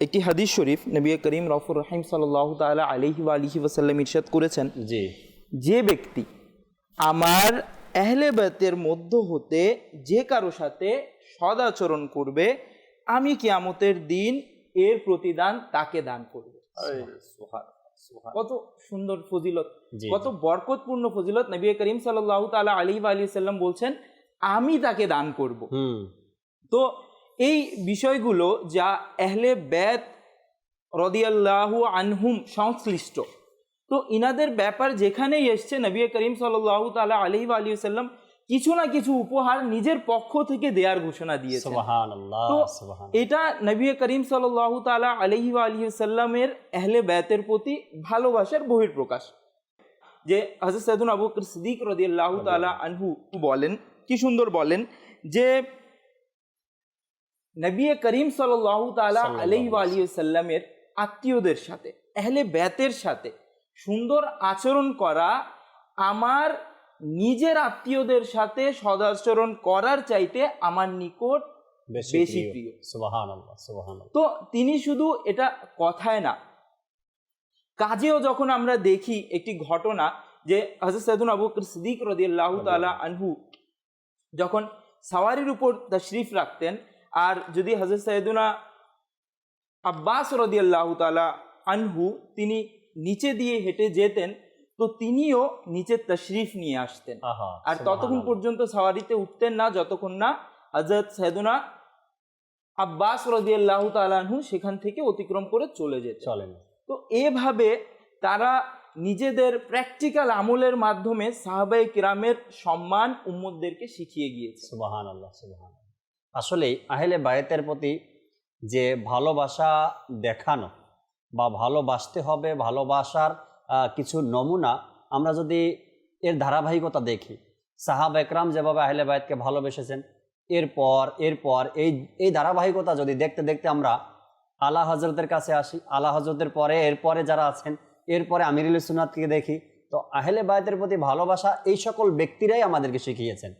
একটি হাদিস শরীফ নবী করিম রফুর রহিম সাল্লাহ তালা আলহি আলহি ওসাল্লাম ইরশাদ করেছেন। জি। যে ব্যক্তি আমার এহলে বেতের মধ্য হতে যে কারও সাথে সদাচরণ করবে আমি কিয়ামতের দিন এর প্রতিদান তাকে দান করব। কত সুন্দর ফজিলত কত বরকতপূর্ণ ফজিলত নবী করিম সাল্লাহ তালা আলী আলী সাল্লাম বলছেন আমি তাকে দান করব। তো এই বিষয়গুলো যা এহলে বেত রদিয়াল্লাহু আনহুম সংশ্লিষ্ট। তো ইনাদের ব্যাপার যেখানেই এসছে নবী করিম সাল্লাহ তালা আলহি আলী সাল্লাম কিছু না কিছু উপহার নিজের পক্ষ থেকে দেওয়ার ঘোষণা দিয়েছে তো এটা নবী করিম সাল্লাহ তালা আলহি আলী সাল্লামের এহলে বেতের প্রতি ভালোবাসার বহির্প্রকাশ যে হজরত সৈদুন আবু সিদ্দিক রদিয়াল্লাহু তালা আনহু বলেন কি সুন্দর বলেন যে নবী করিম সাল্লাহ তালা সাল্লাল্লাহু আলহি আলী সাল্লামের আত্মীয়দের সাথে এহলে বেতের সাথে সুন্দর আচরণ করা আমার নিজের আত্মীয়দের সাথে সদাচরণ করার চাইতে আমার নিকট বেশি প্রিয়। তো তিনি শুধু এটা কথায় না কাজেও যখন আমরা দেখি একটি ঘটনা যে হজরত সৈদুন আবু সিদ্দিক রদিয়াল্লাহু তাআলা আনহু যখন সাওয়ারির উপর তশরিফ রাখতেন আর যদি হজরত সৈয়দুনা আব্বাস রদিয়াল্লাহু তাআলা আনহু তিনি নিচে দিয়ে হেঁটে যেতেন তো তিনিও নিচে তশরিফ নিয়ে আসতেন। আর ততক্ষণ পর্যন্ত সাওয়ারিতে উঠতেন না যতক্ষণ না হজরত সৈয়দুনা আব্বাস রদিয়াল্লাহু তালাহু সেখান থেকে অতিক্রম করে চলে যেত চলেন। তো এভাবে তারা নিজেদের প্র্যাকটিক্যাল আমলের মাধ্যমে সাহাবাই কিরামের সম্মান উম্মদদেরকে শিখিয়ে গিয়েছে। সুবাহান আল্লাহ সুবাহান আসলে আহেলে বায়েতের প্রতি যে ভালোবাসা দেখানো বা ভালোবাসতে হবে, ভালোবাসার কিছু নমুনা, আমরা যদি এর ধারাবাহিকতা দেখি, সাহাব একরাম যেভাবে আহলে বায়েতকে ভালোবেসেছেন, এরপর এরপর, এই এই ধারাবাহিকতা যদি দেখতে দেখতে আমরা আলা হজরতের কাছে আসি, আলা হজরতের পরে, এরপরে যারা আছেন, এরপরে আমিরুল সুনাতকে দেখি, তো আহলে বায়তের প্রতি ভালোবাসা এই সকল ব্যক্তিরাই আমাদেরকে শিখিয়েছেন।